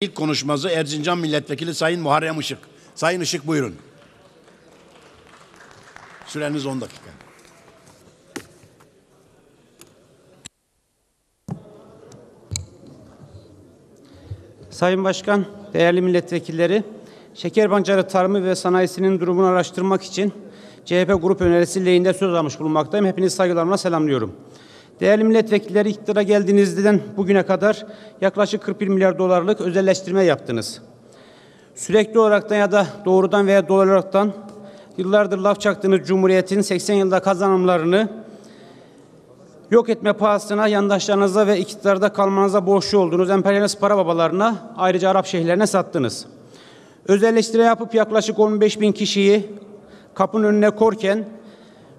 İlk konuşması Erzincan Milletvekili Sayın Muharrem Işık. Sayın Işık buyurun. Süreniz 10 dakika. Sayın Başkan, değerli milletvekilleri, şeker pancarı tarımı ve sanayisinin durumunu araştırmak için CHP grup önerisi lehinde söz almış bulunmaktayım. Hepinizi saygılarımla selamlıyorum. Değerli milletvekilleri iktidara geldiğinizden bugüne kadar yaklaşık 41 milyar dolarlık özelleştirme yaptınız. Sürekli olaraktan ya da doğrudan veya dolaylı olaraktan yıllardır laf çaktığınız Cumhuriyet'in 80 yılda kazanımlarını yok etme pahasına yandaşlarınıza ve iktidarda kalmanıza borçlu olduğunuz emperyalist para babalarına ayrıca Arap şehirlerine sattınız. Özelleştirme yapıp yaklaşık 15 bin kişiyi kapının önüne korken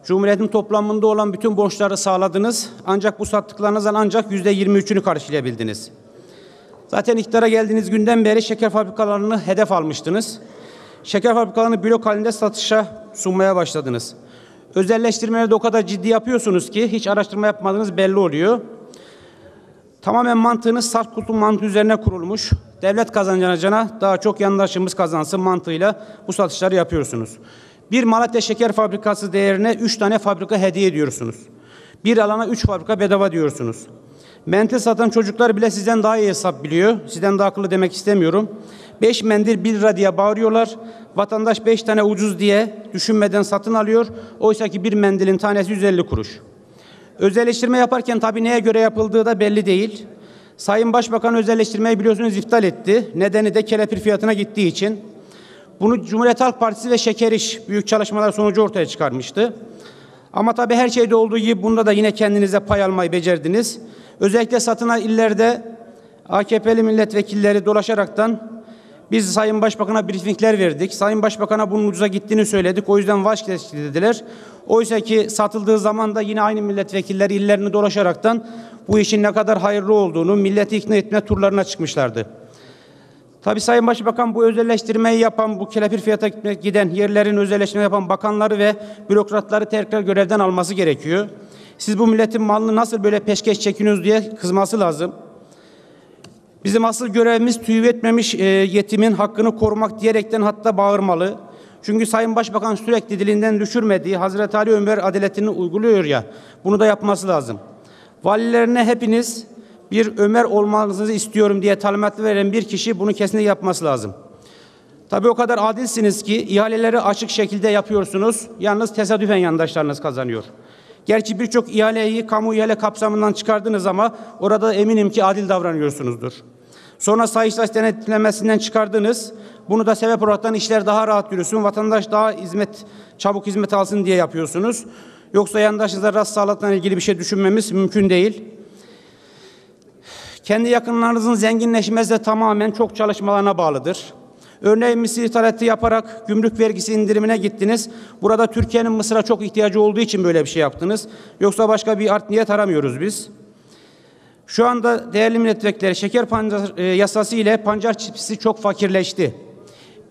Cumhuriyetin toplamında olan bütün borçları sağladınız. Ancak bu sattıklarınızdan ancak yüzde 23'ünü karşılayabildiniz. Zaten iktidara geldiğiniz günden beri şeker fabrikalarını hedef almıştınız. Şeker fabrikalarını blok halinde satışa sunmaya başladınız. Özelleştirmeleri de o kadar ciddi yapıyorsunuz ki hiç araştırma yapmadığınız belli oluyor. Tamamen mantığınız salt kutu mantığı üzerine kurulmuş. Devlet kazanacağına daha çok yandaşımız kazansın mantığıyla bu satışları yapıyorsunuz. Bir Malatya Şeker Fabrikası değerine üç tane fabrika hediye ediyorsunuz. Bir alana üç fabrika bedava diyorsunuz. Mentil satan çocuklar bile sizden daha iyi hesap biliyor. Sizden daha akıllı demek istemiyorum. Beş mendil bir lira diye bağırıyorlar. Vatandaş beş tane ucuz diye düşünmeden satın alıyor. Oysa ki bir mendilin tanesi 150 kuruş. Özelleştirme yaparken tabii neye göre yapıldığı da belli değil. Sayın Başbakan özelleştirmeyi biliyorsunuz iptal etti. Nedeni de kelepir fiyatına gittiği için. Bunu Cumhuriyet Halk Partisi ve Şeker İş büyük çalışmalar sonucu ortaya çıkarmıştı. Ama tabii her şeyde olduğu gibi bunda da yine kendinize pay almayı becerdiniz. Özellikle satına illerde AKP'li milletvekilleri dolaşaraktan biz Sayın Başbakan'a briefingler verdik. Sayın Başbakan'a bunun ucuza gittiğini söyledik. O yüzden vazgeçti dediler. Oysa ki satıldığı zaman da yine aynı milletvekilleri illerini dolaşaraktan bu işin ne kadar hayırlı olduğunu milleti ikna etme turlarına çıkmışlardı. Tabii Sayın Başbakan bu özelleştirmeyi yapan, bu kelepir fiyata giden yerlerin özelleştirme yapan bakanları ve bürokratları tekrar görevden alması gerekiyor. Siz bu milletin malını nasıl böyle peşkeş çekiyorsunuz diye kızması lazım. Bizim asıl görevimiz tüy etmemiş e, yetimin hakkını korumak diyerekten hatta bağırmalı. Çünkü Sayın Başbakan sürekli dilinden düşürmediği Hazreti Ali Ömer adaletini uyguluyor ya. Bunu da yapması lazım. Valilerine hepiniz bir Ömer olmanızı istiyorum diye talimat veren bir kişi bunu kesinlikle yapması lazım. Tabii o kadar adilsiniz ki ihaleleri açık şekilde yapıyorsunuz. Yalnız tesadüfen yandaşlarınız kazanıyor. Gerçi birçok ihaleyi kamu ihale kapsamından çıkardınız ama orada eminim ki adil davranıyorsunuzdur. Sonra sayıştay denetlemesinden çıkardınız. Bunu da sebep olaraktan işler daha rahat yürüsün, vatandaş daha hizmet, çabuk hizmet alsın diye yapıyorsunuz. Yoksa yandaşınıza rast sağlıkla ilgili bir şey düşünmemiz mümkün değil. Kendi yakınlarınızın zenginleşmesi de tamamen çok çalışmalarına bağlıdır. Örneğin mısır ithalatı yaparak gümrük vergisi indirimine gittiniz. Burada Türkiye'nin Mısır'a çok ihtiyacı olduğu için böyle bir şey yaptınız. Yoksa başka bir art niyet aramıyoruz biz. Şu anda değerli milletvekilleri şeker pancar e, yasası ile pancar çiftçisi çok fakirleşti.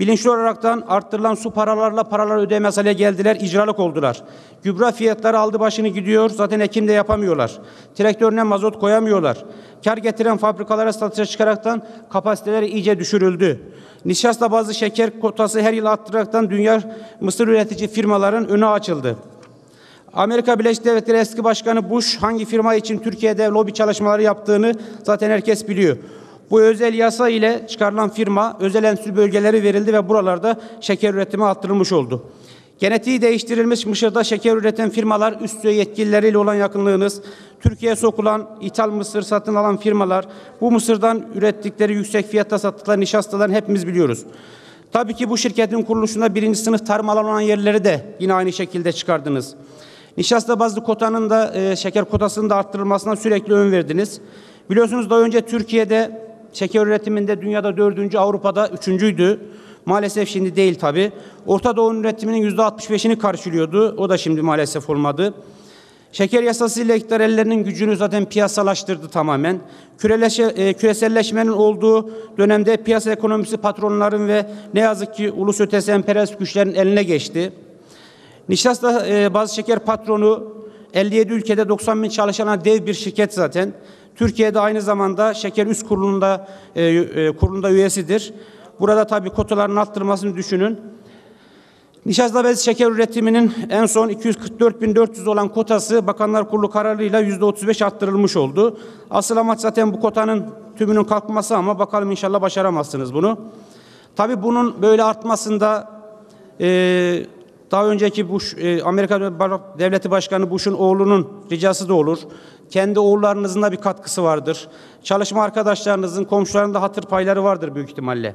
Bilinçli olaraktan arttırılan su paralarla paralar ödemez hale geldiler, icralık oldular. Gübre fiyatları aldı başını gidiyor, zaten ekim de yapamıyorlar. Traktörüne mazot koyamıyorlar. Kar getiren fabrikalara satışa çıkaraktan kapasiteleri iyice düşürüldü. Nişasta bazı şeker kotası her yıl arttıraraktan dünya mısır üretici firmaların önü açıldı. Amerika Birleşik Devletleri eski başkanı Bush hangi firma için Türkiye'de lobi çalışmaları yaptığını zaten herkes biliyor. Bu özel yasa ile çıkarılan firma özel endüstri bölgeleri verildi ve buralarda şeker üretimi arttırılmış oldu. Genetiği değiştirilmiş Mısır'da şeker üreten firmalar üst düzey yetkilileriyle olan yakınlığınız, Türkiye'ye sokulan ithal mısır satın alan firmalar, bu mısırdan ürettikleri yüksek fiyatta sattıkları nişastaların hepimiz biliyoruz. Tabii ki bu şirketin kuruluşunda birinci sınıf tarım alan olan yerleri de yine aynı şekilde çıkardınız. Nişasta bazlı kotanın da e, şeker kotasının da arttırılmasına sürekli ön verdiniz. Biliyorsunuz daha önce Türkiye'de şeker üretiminde dünyada dördüncü, Avrupa'da üçüncüydü. Maalesef şimdi değil tabi. Orta Doğu'nun üretiminin yüzde 65'ini karşılıyordu. O da şimdi maalesef olmadı. Şeker yasası ile iktidar ellerinin gücünü zaten piyasalaştırdı tamamen. Küreleşe, e, küreselleşmenin olduğu dönemde piyasa ekonomisi patronların ve ne yazık ki ulus ötesi emperyalist güçlerin eline geçti. Nişasta e, bazı şeker patronu 57 ülkede 90 bin çalışana dev bir şirket zaten. Türkiye'de aynı zamanda şeker üst kurulunda e, e, kurulunda üyesidir. Burada tabii kotaların arttırmasını düşünün. Nişasta bez şeker üretiminin en son 244.400 olan kotası Bakanlar Kurulu kararıyla %35 arttırılmış oldu. Asıl amaç zaten bu kotanın tümünün kalkması ama bakalım inşallah başaramazsınız bunu. Tabii bunun böyle artmasında e, daha önceki Bush, e, Amerika Devleti Başkanı Bush'un oğlunun ricası da olur. Kendi oğullarınızın da bir katkısı vardır. Çalışma arkadaşlarınızın, komşuların da hatır payları vardır büyük ihtimalle.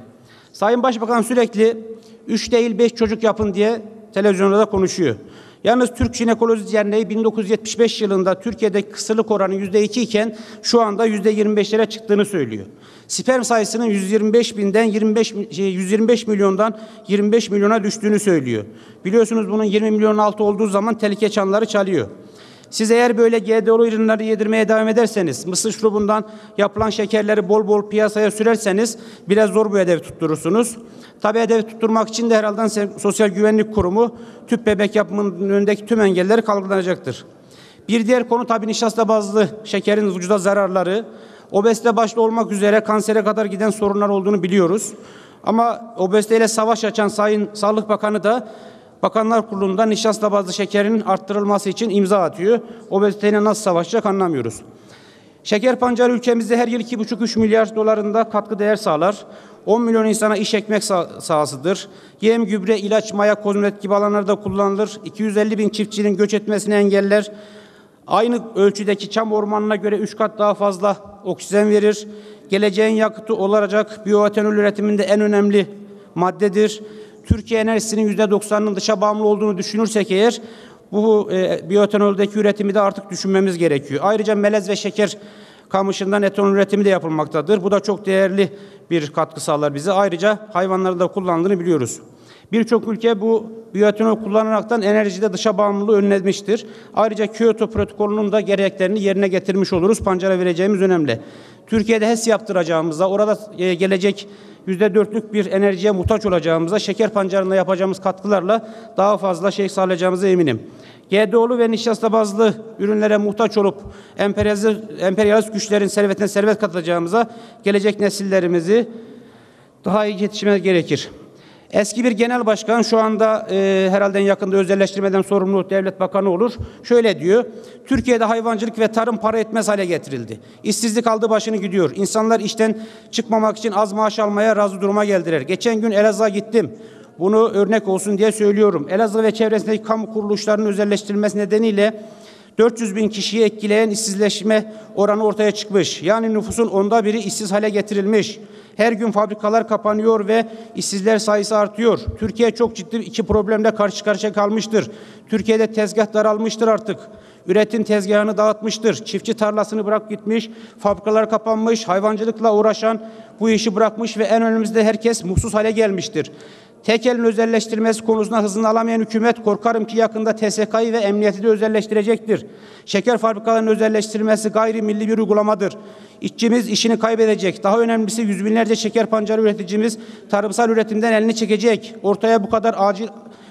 Sayın Başbakan sürekli 3 değil 5 çocuk yapın diye televizyonda da konuşuyor. Yalnız Türk Jinekoloji Derneği 1975 yılında Türkiye'de kısırlık oranı %2 iken şu anda %25'lere çıktığını söylüyor. Sperm sayısının 125 binden 25 125 şey, milyondan 25 milyona düştüğünü söylüyor. Biliyorsunuz bunun 20 milyon altı olduğu zaman tehlike çanları çalıyor. Siz eğer böyle GDO'lu ürünleri yedirmeye devam ederseniz, mısır şurubundan yapılan şekerleri bol bol piyasaya sürerseniz biraz zor bu hedefi tutturursunuz. Tabi hedefi tutturmak için de herhalde Sosyal Güvenlik Kurumu tüp bebek yapımının önündeki tüm engelleri kaldırılacaktır. Bir diğer konu tabi nişasta bazlı şekerin vücuda zararları. Obezite başta olmak üzere kansere kadar giden sorunlar olduğunu biliyoruz. Ama obeziteyle savaş açan Sayın Sağlık Bakanı da Bakanlar Kurulu'nda nişasta bazlı şekerin arttırılması için imza atıyor. Obeziteyle nasıl savaşacak anlamıyoruz. Şeker pancarı ülkemizde her yıl 2,5-3 milyar dolarında katkı değer sağlar. 10 milyon insana iş ekmek sah sahasıdır. Yem, gübre, ilaç, maya, kozmetik gibi alanlarda kullanılır. 250 bin çiftçinin göç etmesini engeller. Aynı ölçüdeki çam ormanına göre 3 kat daha fazla oksijen verir. Geleceğin yakıtı olacak biyoetanol üretiminde en önemli maddedir. Türkiye enerjisinin yüzde doksanının dışa bağımlı olduğunu düşünürsek eğer bu e, biyotanoldeki üretimi de artık düşünmemiz gerekiyor. Ayrıca melez ve şeker kamışından etanol üretimi de yapılmaktadır. Bu da çok değerli bir katkı sağlar bize. Ayrıca hayvanların da kullandığını biliyoruz. Birçok ülke bu biyoetanol kullanaraktan enerjide dışa bağımlılığı önlemiştir. Ayrıca Kyoto protokolünün de gereklerini yerine getirmiş oluruz. Pancara vereceğimiz önemli. Türkiye'de HES yaptıracağımızda orada e, gelecek yüzde dörtlük bir enerjiye muhtaç olacağımıza, şeker pancarında yapacağımız katkılarla daha fazla şey sağlayacağımıza eminim. GDO'lu ve nişasta bazlı ürünlere muhtaç olup emperyalist güçlerin servetine servet katacağımıza gelecek nesillerimizi daha iyi yetişmemiz gerekir. Eski bir genel başkan şu anda e, herhalde yakında özelleştirmeden sorumlu devlet bakanı olur. Şöyle diyor. Türkiye'de hayvancılık ve tarım para etmez hale getirildi. İşsizlik aldı başını gidiyor. İnsanlar işten çıkmamak için az maaş almaya razı duruma geldiler. Geçen gün Elazığ'a gittim. Bunu örnek olsun diye söylüyorum. Elazığ ve çevresindeki kamu kuruluşlarının özelleştirilmesi nedeniyle 400 bin kişiyi etkileyen işsizleşme oranı ortaya çıkmış. Yani nüfusun onda biri işsiz hale getirilmiş. Her gün fabrikalar kapanıyor ve işsizler sayısı artıyor. Türkiye çok ciddi iki problemle karşı karşıya kalmıştır. Türkiye'de tezgah daralmıştır artık. Üretim tezgahını dağıtmıştır. Çiftçi tarlasını bırak gitmiş, fabrikalar kapanmış, hayvancılıkla uğraşan bu işi bırakmış ve en önümüzde herkes mutsuz hale gelmiştir. Tekelin özelleştirmesi konusunda hızını alamayan hükümet korkarım ki yakında TSK'yı ve emniyeti de özelleştirecektir. Şeker fabrikalarının özelleştirilmesi gayri milli bir uygulamadır. İşçimiz işini kaybedecek. Daha önemlisi yüz binlerce şeker pancarı üreticimiz tarımsal üretimden elini çekecek. Ortaya bu kadar acil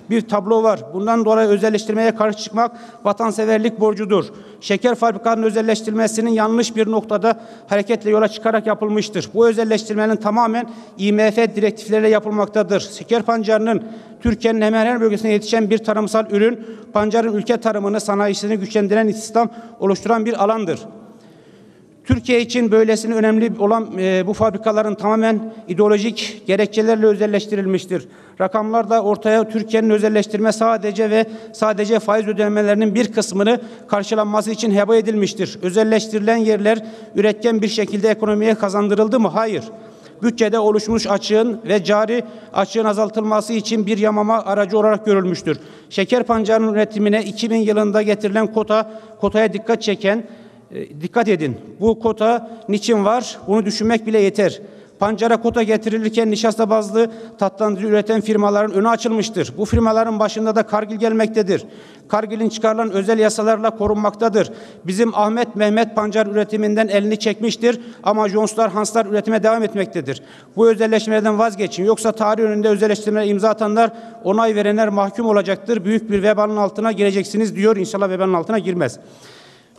bir tablo var. Bundan dolayı özelleştirmeye karşı çıkmak vatanseverlik borcudur. Şeker fabrikalarının özelleştirilmesinin yanlış bir noktada hareketle yola çıkarak yapılmıştır. Bu özelleştirmenin tamamen IMF direktifleriyle yapılmaktadır. Şeker pancarının Türkiye'nin hemen her bölgesine yetişen bir tarımsal ürün, pancarın ülke tarımını, sanayisini güçlendiren istihdam oluşturan bir alandır. Türkiye için böylesine önemli olan e, bu fabrikaların tamamen ideolojik gerekçelerle özelleştirilmiştir. Rakamlar da ortaya Türkiye'nin özelleştirme sadece ve sadece faiz ödemelerinin bir kısmını karşılanması için heba edilmiştir. Özelleştirilen yerler üretken bir şekilde ekonomiye kazandırıldı mı? Hayır. Bütçede oluşmuş açığın ve cari açığın azaltılması için bir yamama aracı olarak görülmüştür. Şeker pancarının üretimine 2000 yılında getirilen kota, kotaya dikkat çeken e, dikkat edin. Bu kota niçin var? Bunu düşünmek bile yeter. Pancara kota getirilirken nişasta bazlı tatlandırıcı üreten firmaların önü açılmıştır. Bu firmaların başında da Kargil gelmektedir. Kargil'in çıkarılan özel yasalarla korunmaktadır. Bizim Ahmet Mehmet pancar üretiminden elini çekmiştir ama Jonslar Hanslar üretime devam etmektedir. Bu özelleşmelerden vazgeçin. Yoksa tarih önünde özelleştirmelere imza atanlar, onay verenler mahkum olacaktır. Büyük bir vebanın altına gireceksiniz diyor. İnşallah vebanın altına girmez.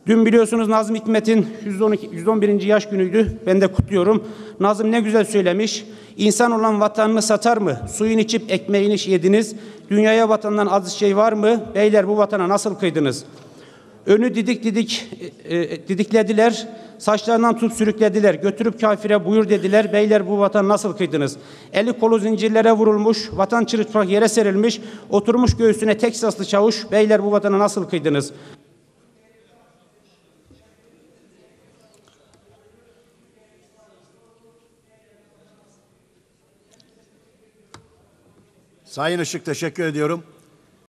Dün biliyorsunuz Nazım Hikmet'in 112, 111. yaş günüydü. Ben de kutluyorum. Nazım ne güzel söylemiş. İnsan olan vatanını satar mı? Suyun içip ekmeğini yediniz. Dünyaya vatandan aziz şey var mı? Beyler bu vatana nasıl kıydınız? Önü didik didik e, e, didiklediler. Saçlarından tut sürüklediler. Götürüp kafire buyur dediler. Beyler bu vatan nasıl kıydınız? Eli kolu zincirlere vurulmuş. Vatan çırılçıplak yere serilmiş. Oturmuş göğsüne tek saslı çavuş. Beyler bu vatana nasıl kıydınız? Sayın Işık teşekkür ediyorum.